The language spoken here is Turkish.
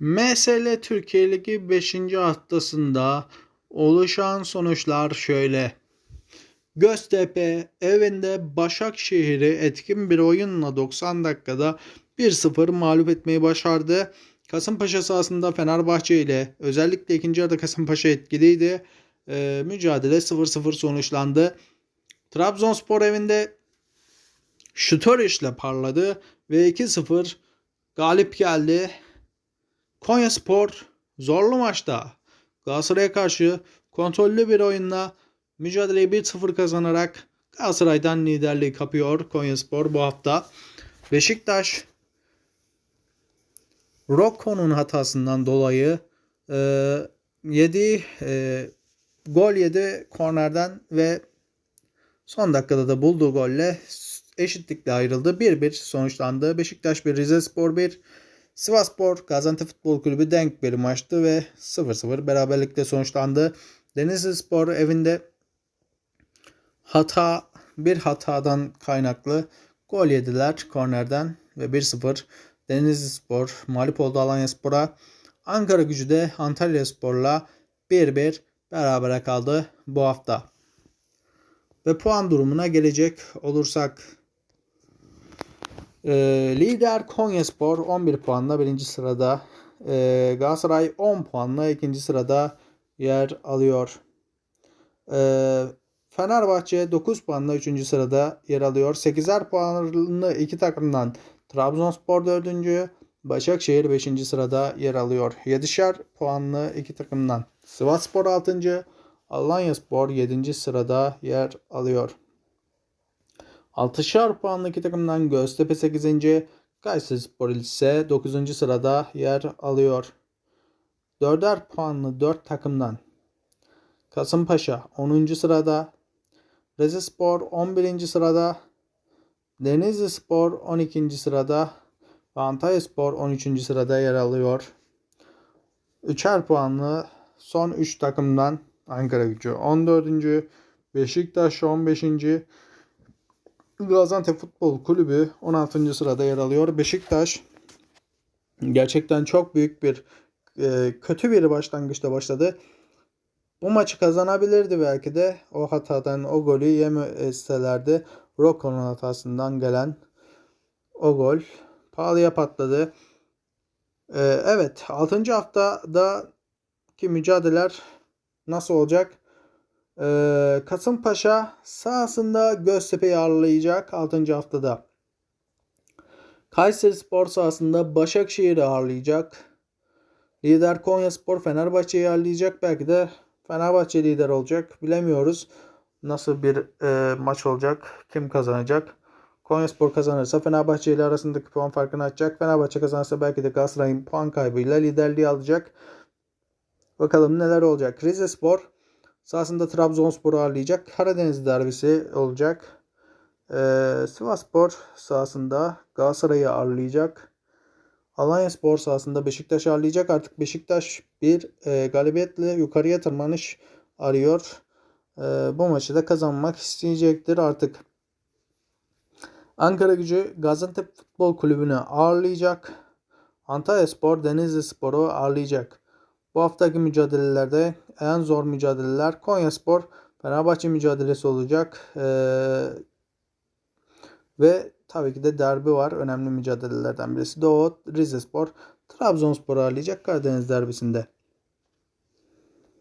MSL Türkiye Ligi 5. haftasında oluşan sonuçlar şöyle. Göztepe evinde Başakşehir'i etkin bir oyunla 90 dakikada 1-0 mağlup etmeyi başardı. Kasımpaşa sahasında Fenerbahçe ile özellikle ikinci yarıda Kasımpaşa etkiliydi. Ee, mücadele 0-0 sonuçlandı. Trabzonspor evinde Şutoriş ile parladı ve 2-0 galip geldi. Konya Spor zorlu maçta Galatasaray'a karşı kontrollü bir oyunla mücadeleyi 1-0 kazanarak Galatasaray'dan liderliği kapıyor Konya Spor bu hafta. Beşiktaş Rocco'nun hatasından dolayı e, yedi e, gol yedi kornerden ve son dakikada da bulduğu golle eşitlikle ayrıldı. 1-1 sonuçlandı. Beşiktaş 1, Rize Spor 1, Sivasspor Gaziantep Futbol Kulübü denk bir maçtı ve 0-0 beraberlikle sonuçlandı. Denizli Spor evinde hata bir hatadan kaynaklı gol yediler kornerden ve 1-0 Denizli Spor mağlup oldu Alanya Spor'a. Ankara gücü de Antalya Spor'la 1-1 berabere kaldı bu hafta. Ve puan durumuna gelecek olursak e, lider Konyaspor 11 puanla birinci sırada. E, Galatasaray 10 puanla ikinci sırada yer alıyor. E, Fenerbahçe 9 puanla 3. sırada yer alıyor. 8'er puanlı iki takımdan Trabzonspor 4. Başakşehir 5. sırada yer alıyor. 7'şer puanlı iki takımdan Sivasspor 6. Alanyaspor 7. sırada yer alıyor. 6'şer puanlı iki takımdan Göztepe 8. Kayserispor ise 9. sırada yer alıyor. 4'er puanlı 4 takımdan Kasımpaşa 10. sırada, Rizespor 11. sırada, Denizli Spor 12. sırada ve Antalya Spor 13. sırada yer alıyor. 3'er puanlı son 3 takımdan Ankara Gücü 14. Beşiktaş 15. Gaziantep Futbol Kulübü 16. sırada yer alıyor. Beşiktaş gerçekten çok büyük bir e, kötü bir başlangıçta başladı. Bu maçı kazanabilirdi belki de o hatadan o golü yemeselerdi. Rocco'nun hatasından gelen o gol pahalıya patladı. Ee, evet 6. haftada ki mücadeleler nasıl olacak? Ee, Kasımpaşa sahasında Göztepe'yi ağırlayacak 6. haftada. Kayseri Spor sahasında Başakşehir'i ağırlayacak. Lider Konya Spor Fenerbahçe'yi ağırlayacak. Belki de Fenerbahçe lider olacak. Bilemiyoruz nasıl bir e, maç olacak. Kim kazanacak? Konyaspor kazanırsa Fenerbahçe ile arasındaki puan farkını açacak. Fenerbahçe kazanırsa belki de Galatasaray'ın puan kaybıyla liderliği alacak. Bakalım neler olacak. Rize Spor sahasında Trabzonspor'u ağırlayacak. Karadeniz derbisi olacak. Ee, Sivas Spor sahasında Galatasaray'ı ağırlayacak. Alanya Spor sahasında Beşiktaş ağırlayacak. Artık Beşiktaş bir e, galibiyetle yukarıya tırmanış arıyor. E, bu maçı da kazanmak isteyecektir artık. Ankara gücü Gaziantep Futbol Kulübü'nü ağırlayacak. Antalya Spor Denizli Spor'u ağırlayacak. Bu haftaki mücadelelerde en zor mücadeleler Konya Spor Fenerbahçe mücadelesi olacak. Ee, ve tabii ki de derbi var. Önemli mücadelelerden birisi. Doğu Rizespor Trabzonspor'u ağırlayacak Karadeniz derbisinde.